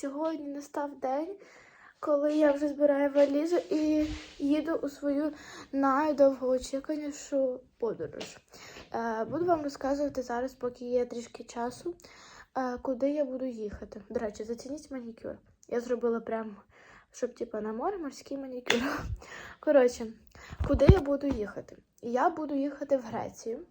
сьогодні настав день, коли я вже збираю валізу і їду у свою найдовгоочікуванішу подорож. Е, буду вам розказувати зараз, поки є трішки часу, е, куди я буду їхати. До речі, зацініть манікюр. Я зробила прям, щоб типу, на море морський манікюр. Коротше, куди я буду їхати? Я буду їхати в Грецію.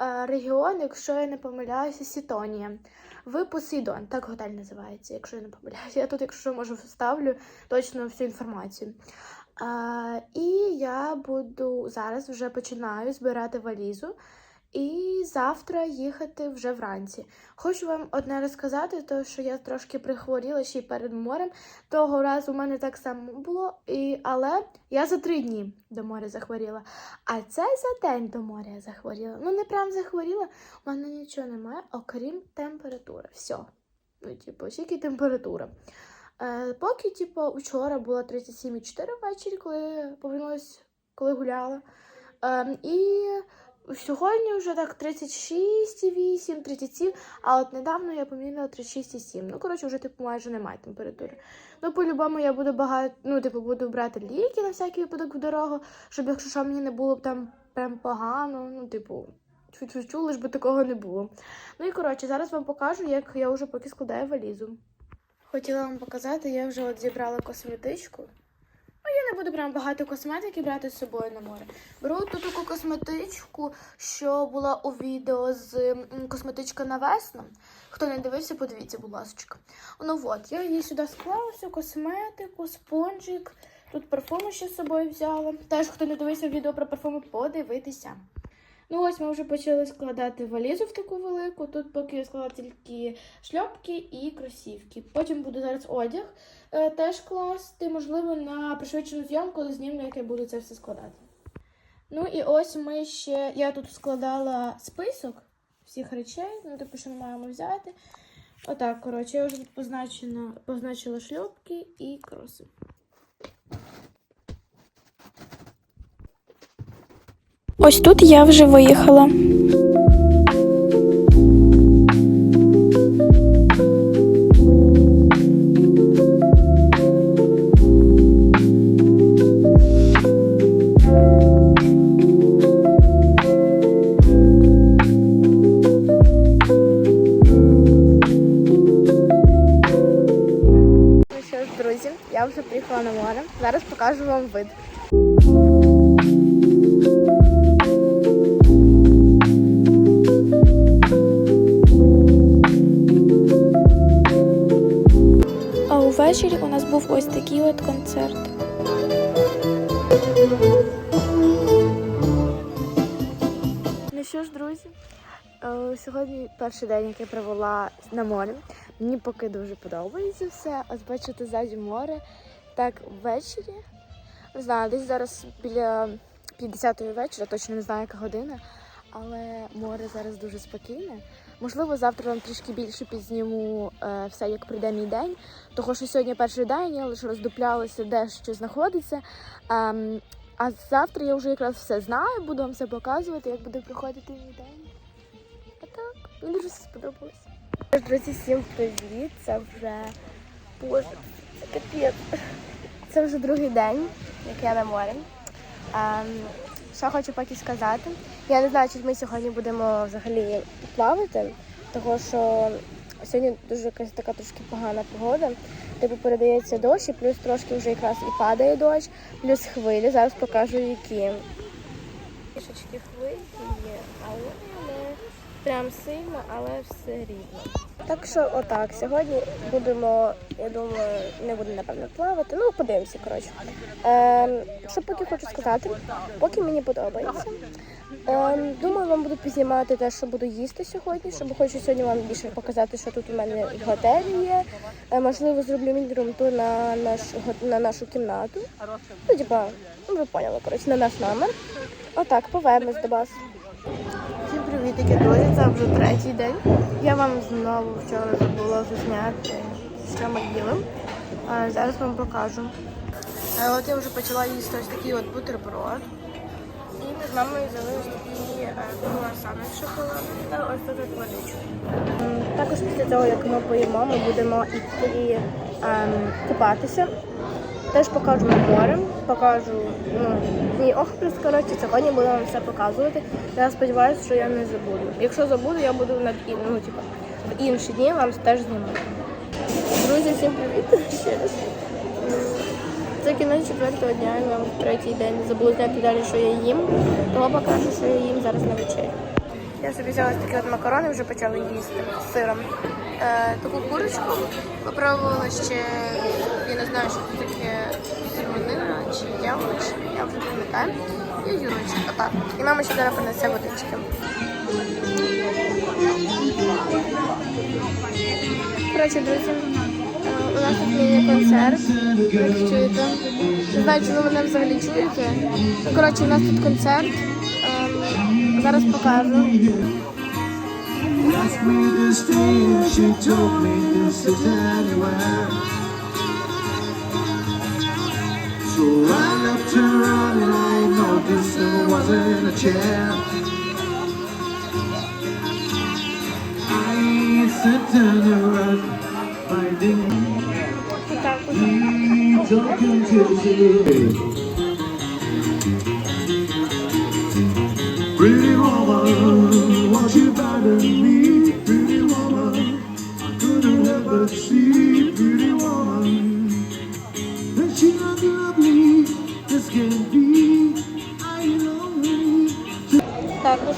Е, Регіон, якщо я не помиляюся, Сітонія. Ви Посейдон, так готель називається, якщо я не помиляюся. Я тут, якщо можу вставлю точно всю інформацію. Е, і я буду зараз вже починаю збирати валізу. І завтра їхати вже вранці. Хочу вам одне розказати, то що я трошки прихворіла ще й перед морем. Того разу у мене так само було, і, але я за три дні до моря захворіла. А це за день до моря захворіла. Ну, не прям захворіла, у мене нічого немає, окрім температури. Все. Ну, типу, тільки температура. Е, поки, типу, вчора було 37,4 ввечері, коли я повернулася, коли гуляла. Е, і сьогодні вже так 36,8, 37, а от недавно я поміряла 36,7. Ну, коротше, вже типу майже немає температури. Ну, по-любому я буду багато, ну, типу, буду брати ліки на всякий випадок в дорогу, щоб якщо що мені не було б там прям погано, ну, типу, чуть-чуть, лиш би такого не було. Ну і коротше, зараз вам покажу, як я вже поки складаю валізу. Хотіла вам показати, я вже от зібрала косметичку. Ну, я не буду прям багато косметики брати з собою на море. Беру ту таку косметичку, що була у відео з косметичка на весну. Хто не дивився, подивіться, будь ласка. Ну от, я її сюди склала, всю косметику, спонжик. Тут парфуми ще з собою взяла. Теж, хто не дивився відео про парфуми, подивитися. Ну ось ми вже почали складати валізу в таку велику. Тут поки я склала тільки шльопки і кросівки. Потім буду зараз одяг е, теж класти, можливо, на пришвидшену зйомку, коли знімлю, як я буду це все складати. Ну і ось ми ще. Я тут складала список всіх речей, ну типу, що ми маємо взяти. Отак, коротше, я вже тут позначена, позначила шльопки і кроси. Ось тут я вже виїхала. Концерт. Ну що ж, друзі, е, сьогодні перший день, який провела на морі. Мені поки дуже подобається все. Ось бачите, ззаді море. Так, ввечері. Не знаю, десь зараз біля 50-ї вечора, точно не знаю, яка година. Але море зараз дуже спокійне. Можливо, завтра вам трішки більше підзніму е, все, як прийде мій день. Того, що сьогодні перший день, я лише роздуплялася, де що знаходиться. Ем, а завтра я вже якраз все знаю, буду вам все показувати, як буде проходити мій день. А так, мені дуже все сподобалось. Друзі, всім привіт! Це вже боже, це капець. Це вже другий день, як я на морі. Ем, що хочу поки сказати. Я не знаю, чи ми сьогодні будемо взагалі плавати, тому що сьогодні дуже якась така трошки погана погода. Типу передається дощ, і плюс трошки вже якраз і падає дощ, плюс хвилі. Зараз покажу, які. Трішечки хвильки є, але не прям сильно, але все рівно. Так що отак, сьогодні будемо, я думаю, не буду напевно плавати. Ну, подивимося, коротше. Ем, що поки хочу сказати, поки мені подобається. Ем, думаю, вам буду познімати те, що буду їсти сьогодні, щоб хочу сьогодні вам більше показати, що тут у мене в готелі є. Е, можливо, зроблю міні-рум-тур на, наш, на нашу кімнату. Ну, типа, ну ви поняли, коротше, на наш номер. Отак, повернемось до вас. Друзі, це вже третій день. Я вам знову вчора забула засняти, що ми їли. А зараз вам покажу. Е, От я вже почала їсти ось такий от бутерброд. І ми з мамою взяли ось такі е, круасани з шоколадом та ось тут водичку. Також після того, як ми поїмо, ми будемо йти ем, купатися. Теж покажу море, покажу ну, мій офіс, коротше, сьогодні буду вам все показувати. Я сподіваюся, що я не забуду. Якщо забуду, я буду над і- ну, типу, в інші дні вам теж знімати. Друзі, всім привіт ще раз. Це кінець четвертого дня, і вам третій день забула зняти далі, що я їм. Того покажу, що я їм зараз на вечері. Я собі взяла такі от макарони, вже почала їсти з сиром. Е, таку курочку попробувала ще, я знаю, що це таке свинина чи яблуч, я вже не пам'ятаю. І юрочок, отак. І мама ще зараз принесе водички. Коротше, друзі, е, у нас тут є концерт, як чуєте. Не знаю, чи ви мене взагалі чуєте. Коротше, у нас тут концерт. Ем, зараз покажу. asked me stay and she told me to sit anywhere. So I left her out and I noticed there wasn't a chair. I sat down around finding he talking to me. Pretty woman, won't you bother me?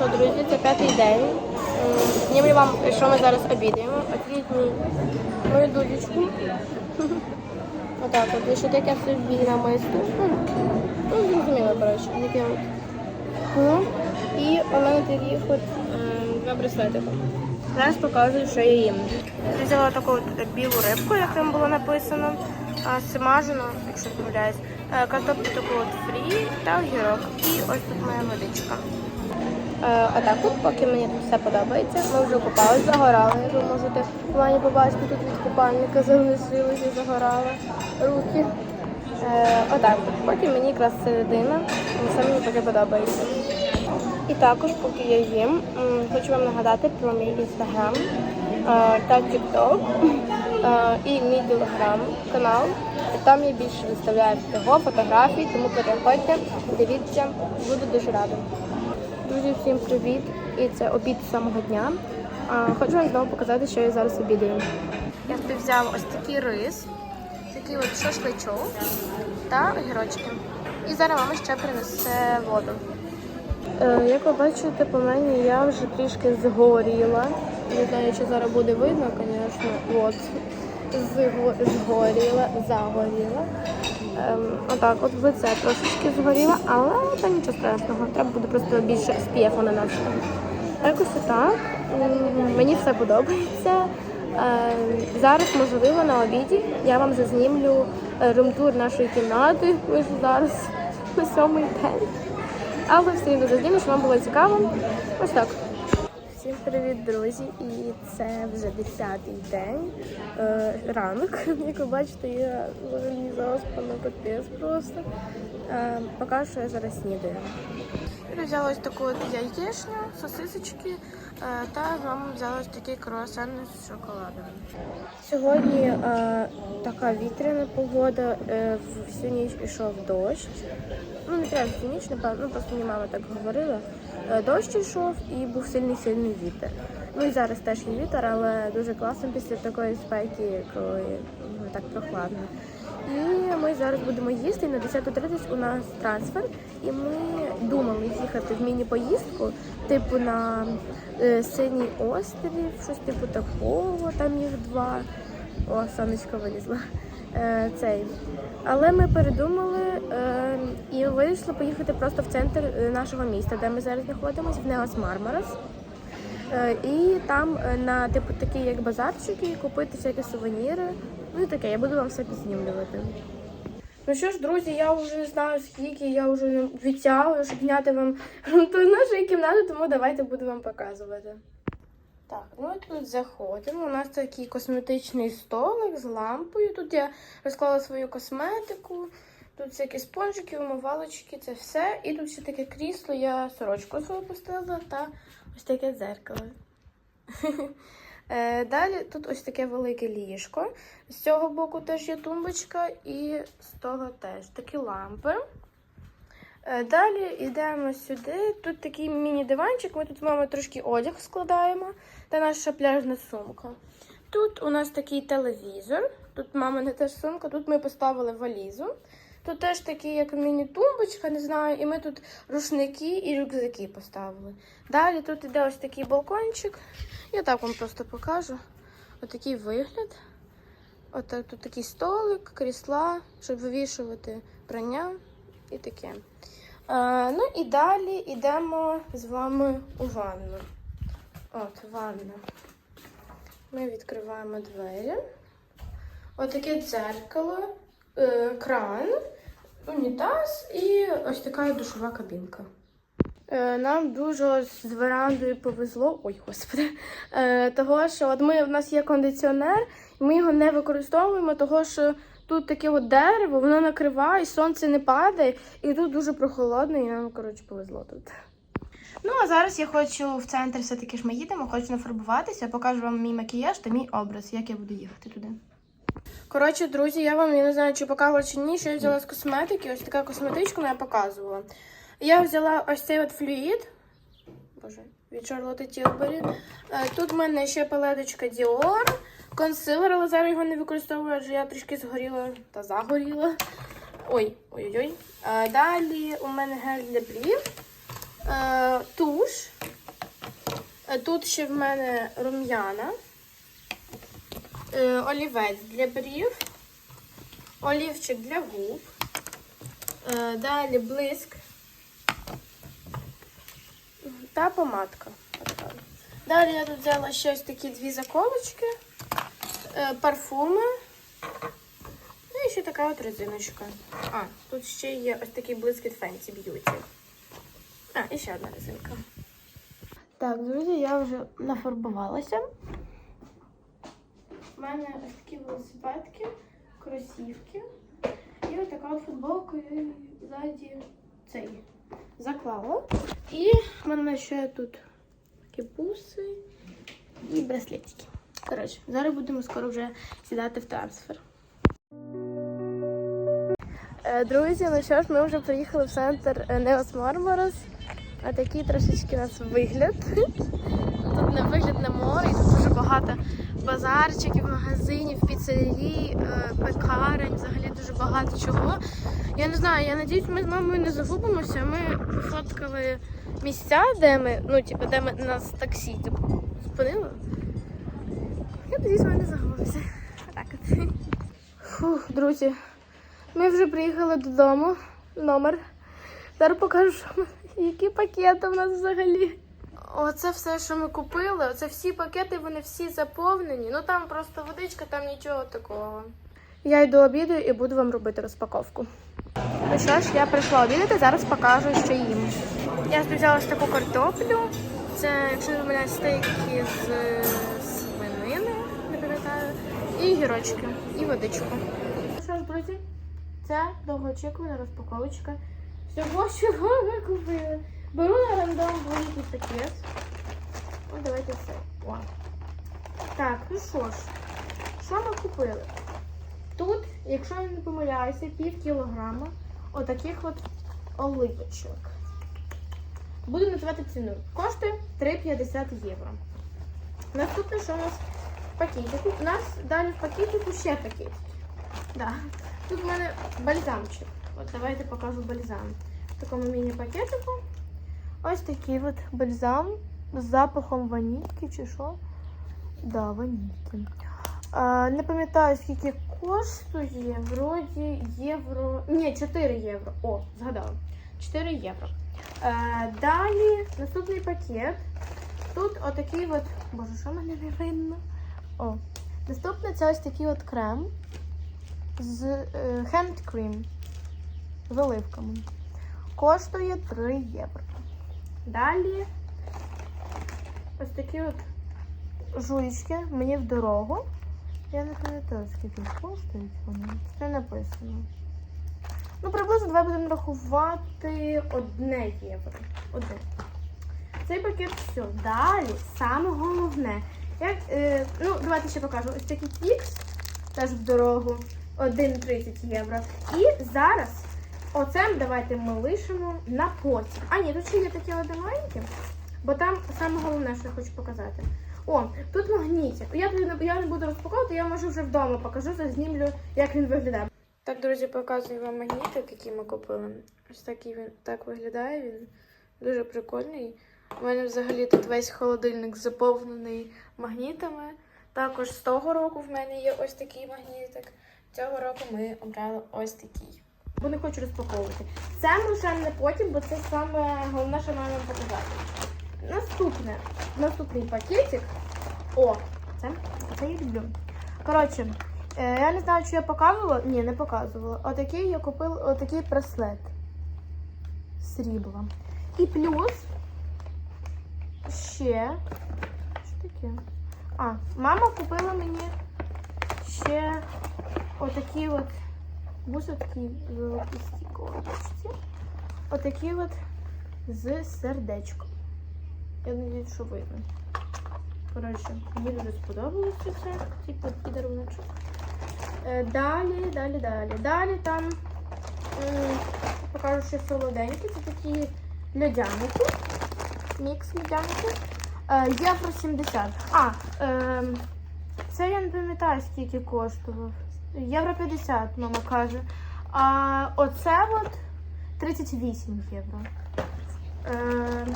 Що, друзі, це п'ятий день. Знімлю вам, що ми зараз обідаємо. Мій мою дудечку. Отак от, і ще таке собі намисто. Ну, Ну, зрозуміло, коротше, таке от. Ну, і у мене таких от ем, два браслетика. Зараз показую, що я їм. Я взяла таку от білу рибку, як там було написано, а, смажену, якщо помиляюсь, е, картоплю таку от фрі та огірок. І ось тут моя водичка. Е, А так от, поки мені тут все подобається, ми вже купались, загорали, ви можете в плані побачити, тут від купальника залишилися, загорали руки. Е, Отак, от, поки мені якраз середина, все мені таке подобається. І також, поки я їм, хочу вам нагадати про мій інстаграм е, та тікток е, і мій телеграм канал. Там я більше виставляю всього, фотографій, тому переходьте, дивіться, буду дуже рада. Друзі, всім привіт! І це обід з самого дня. Хочу вам знову показати, що я зараз обідаю. Я собі взяла ось такий рис, такий от шашличок та огірочки. І зараз мама ще принесе воду. Е, як ви бачите, по мені я вже трішки згоріла. Не знаю, чи зараз буде видно, звісно. От. Зго- Згоріла, загоріла. Ем, отак, от в лице трошечки згоріла, але це нічого страшного. Треба буде просто більше спіфу наносити. Якось так. Мені все подобається. Ем, Зараз, можливо, на обіді я вам зазнімлю е, румтур нашої кімнати. Ми ж зараз на сьомий день. Але все рівно зазнімлю, щоб вам було цікаво. Ось так. Всім привіт, друзі! І це вже 10-й день. Е, ранок. Як ви бачите, я взагалі заспана капець просто. Е, поки що я зараз снідаю. Я взяла ось таку от яєчню, сосисочки е, та вам взяла ось такий круасан з шоколадом. Сьогодні е, така вітряна погода, е, всю ніч ішов дощ. Ну, не прям всю ніч, напевно, ну, просто мені мама так говорила. Е, Дощ йшов і був сильний сильний вітер. Ну і зараз теж є вітер, але дуже класно після такої спеки, коли ну, так прохладно. І ми зараз будемо їсти. І на 10.30 у нас трансфер. І ми думали їхати в міні-поїздку, типу на е, синій острів, щось типу такого, там їх два. О, сонечко вилізло. Е, цей. Але ми передумали е, і вирішили поїхати просто в центр е, нашого міста, де ми зараз знаходимося, в Неос Мармарас. Е, і там е, на типу такі як базарчики купити всякі сувеніри. Ну і таке, я буду вам все підзнімлювати. Ну що ж, друзі, я вже не знаю скільки, я вже обіцяла, щоб зняти вам до нашої кімнати, тому давайте буду вам показувати. Так, ми тут заходимо. У нас такий косметичний столик з лампою. Тут я розклала свою косметику. Тут всякі спонжики, умивалочки, це все. І тут ще таке крісло, я сорочку свою поставила та ось таке дзеркало. Е, далі тут ось таке велике ліжко. З цього боку теж є тумбочка, і з того теж такі лампи. Е, Далі йдемо сюди. Тут такий міні-диванчик. Ми тут з мамою трошки одяг складаємо та наша пляжна сумка. Тут у нас такий телевізор. Тут мамина теж сумка. Тут ми поставили валізу. Тут теж такий, як міні-тумбочка, не знаю, і ми тут рушники і рюкзаки поставили. Далі тут іде ось такий балкончик. Я так вам просто покажу. Отакий вигляд. Отак тут такий столик, крісла, щоб вивішувати прання і таке. Е, ну і далі йдемо з вами у ванну. От, ванна. Ми відкриваємо двері. Отаке дзеркало, е, кран, унітаз і ось така душова кабінка. Е, Нам дуже з верандою повезло. Ой, господи. Е, того, що от ми, в нас є кондиціонер, і ми його не використовуємо, того що тут таке от дерево, воно накриває, сонце не падає, і тут дуже прохолодно, і нам, коротше, повезло тут. Ну, а зараз я хочу в центр все-таки ж ми їдемо, хочу нафарбуватися, покажу вам мій макіяж та мій образ, як я буду їхати туди. Коротше, друзі, я вам я не знаю, чи показувала чи ні, що я взяла з косметики. Ось така косметичка я показувала. Я взяла ось цей от флюїд. Боже, від Charlotte Tilbury. Е, Тут в мене ще палеточка Dior, консилер, але зараз його не використовую, адже я трішки згоріла та загоріла. Ой, ой-ой-ой. Е, Далі у мене гель для брів, туш. Е, Тут ще в мене рум'яна, е, олівець для брів, олівчик для губ. Е, Далі блиск та помадка. Далі я тут взяла ще ось такі дві заколочки, е, парфуми. Ну і ще така от резиночка. А, тут ще є ось такий блиск від Fenty Beauty. А, і ще одна резинка. Так, друзі, я вже нафарбувалася. У мене ось такі велосипедки, кросівки. І ось така от футболка і ззаді цей заклала. І в мене ще тут такі буси і браслетики. Коротше, зараз будемо скоро вже сідати в трансфер. Е, Друзі, ну що ж, ми вже приїхали в центр Неос Мармарос. А такий трошечки у нас вигляд. Тут не вигляд на море, і тут дуже багато базарчиків, магазинів, піцерій, е, пекарень, взагалі дуже багато чого. Я не знаю, я надіюсь, ми з мамою не загубимося. Ми фоткали місця, де ми, ну, типу, де ми нас таксі типу, спинило. Я надіюсь, ми не загубимося. Так. Фух, друзі, ми вже приїхали додому. Номер. Зараз покажу, що ми, які пакети в нас взагалі. Оце все, що ми купили. Оце всі пакети, вони всі заповнені. Ну там просто водичка, там нічого такого. Я йду обідаю і буду вам робити розпаковку. Ну що ж, я прийшла обідати, зараз покажу, що їм. Я собі взяла ось таку картоплю. Це, якщо не помиляюсь, стейки з е, свинини, не пам'ятаю, і гірочки, і водичку. Ну що ж, друзі, це довгоочікувана розпаковочка. Всього, чого ми купили. Беру на рандом великий пакет. О, давайте все. О. Так, ну що ж, що ми купили? Тут, якщо я не помиляюся, пів кілограма отаких от оливочок. Буду називати ціну. Коштує 3,50 євро. Наступне, що у нас в пакетику? У нас далі в пакетику ще пакетик. Да. Тут в мене бальзамчик. От давайте покажу бальзам. В такому міні-пакетику. Ось такий от бальзам з запахом ванільки чи що. Да, ванільки. А, не пам'ятаю, скільки коштує. Вроді євро. Ні, 4 євро. О, згадала. 4 євро. Е, далі наступний пакет. Тут отакий от. Боже, що мене не видно? О. Наступне це ось такий от крем з cream з оливками. Коштує 3 євро. Далі ось такі от жуйчки мені в дорогу. Я не пам'ятаю, скільки коштують вони. Це написано. Ну, приблизно давай будемо рахувати одне євро. Одне. Цей пакет все. Далі, саме головне, Як, е, ну, давайте ще покажу. Ось такий пікс, теж в дорогу, 1,30 євро. І зараз оце давайте ми лишимо на потім. А ні, тут ще є такі один маленькі, бо там саме головне, що я хочу показати. О, тут магнітик. Я, я не буду розпаковувати, я можу вже вдома покажу, зазнімлю, як він виглядає. Так, друзі, показую вам магнітик, який ми купили. Ось такий він так виглядає. Він дуже прикольний. У мене взагалі тут весь холодильник заповнений магнітами. Також з того року в мене є ось такий магнітик. Цього року ми обрали ось такий. Бо не хочу розпаковувати. Це ми вже не потім, бо це саме головне, що маємо показати. Наступне, наступний пакетик. О, це, це я люблю. Коротше, е, я не знаю, чи я показувала. Ні, не показувала. Отакий я купила, отакий браслет. Срібла. І плюс ще. Що таке? А, мама купила мені ще отакі от бусинки золоті стіколочці. Отакі от з сердечком. Я надіюсь, що видно. Коротше, мені дуже сподобалося це, типу підаруночок. Е, Далі, далі, далі. Далі там покажу ще солоденькі. Це такі льодяники. Мікс льодяники. Е, Євро 70. А, е, це я не пам'ятаю, скільки коштував. Євро 50, мама каже. А оце от 38 євро. Е,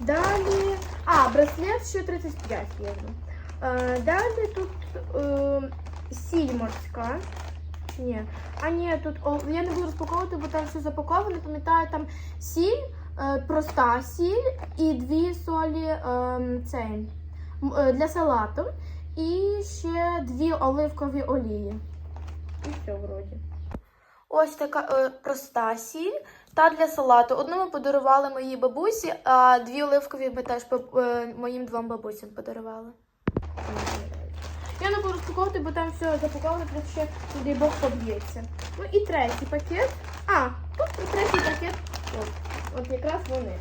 далі. А, браслет ще 35 євро. Е, далі тут е, сіль морська. Ні. А ні, тут о, я не буду розпаковувати, бо там все запаковано. Пам'ятаю, там сіль, е, проста сіль і дві солі е, цей, е, для салату. І ще дві оливкові олії. І все вроді. Ось така е, проста сіль та для салату. Одну ми подарували моїй бабусі, а дві оливкові ми теж е, моїм двом бабусям подарували. Я не буду розпаковувати, бо там все запаковано, плюс ще туди Бог поб'ється. Ну і третій пакет. А, тут третій пакет. От, от якраз вони.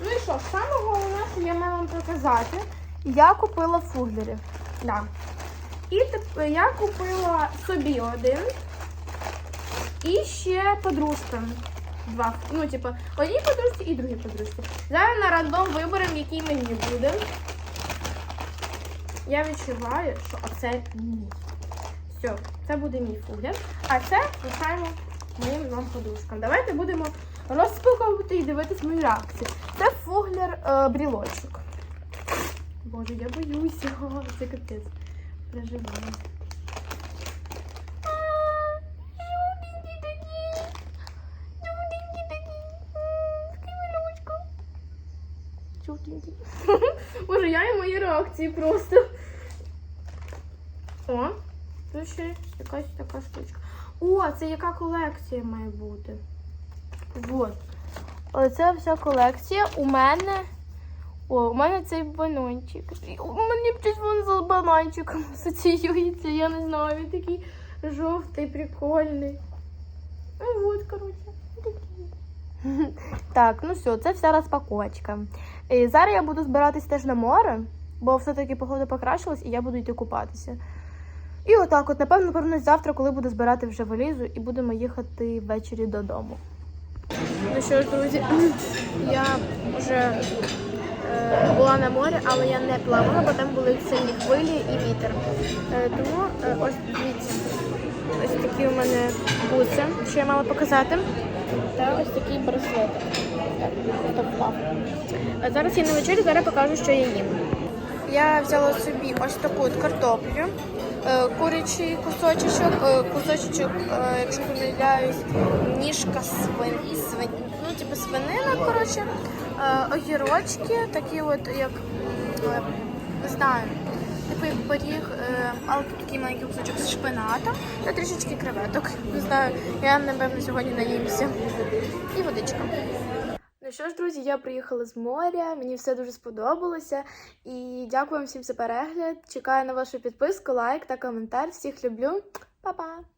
Ну і що, саме головне, що я маю вам показати, я купила фуглерів. Да. І я купила собі один. І ще подружкам. Два. Ну, типу, одній подружці і другій подружці. Зараз на рандом виберемо, який мені буде. Я відчуваю, що оце мій. Все, це буде мій фугляр. А це лишаємо моїм двом подружкам. Давайте будемо розпаковувати і дивитись мої реакції. Це фугляр е, брілочок. Боже, я боюся. Це капець. Переживаю. Жовтенький. Боже, я і мої реакції просто. О, тут ще якась така штучка. О, це яка колекція має бути? Вот. Оце вся колекція. У мене. О, у мене цей бананчик. І У мене щось він з бананчиком асоціюється. Я не знаю, він такий жовтий, прикольний. Ну вот, коротше, такий. Так, ну все, це вся розпаковочка. І зараз я буду збиратись теж на море, бо все-таки погода покращилась і я буду йти купатися. І отак, от, напевно, повернусь завтра, коли буду збирати вже валізу, і будемо їхати ввечері додому. Ну що ж, друзі, я вже була на морі, але я не плавала, бо там були сильні хвилі і вітер. Е, тому е, ось дивіться, ось такі у мене буси, що я мала показати. Та ось такий браслет. А зараз я на вечері, зараз покажу, що я їм. Я взяла собі ось таку от картоплю, е, курячий кусочок, е, кусочок, е, якщо помиляюсь, ніжка свин, свин, ну, типу свинина, коротше, е, огірочки, такі от, як, е, не знаю, типу як пиріг, е, але такий маленький кусочок з шпинатом та трішечки креветок. Не знаю, я, напевно, сьогодні наїмся. І водичка. Ну що ж, друзі, я приїхала з моря, мені все дуже сподобалося. І дякую вам всім за перегляд. Чекаю на вашу підписку, лайк та коментар. Всіх люблю. Па-па!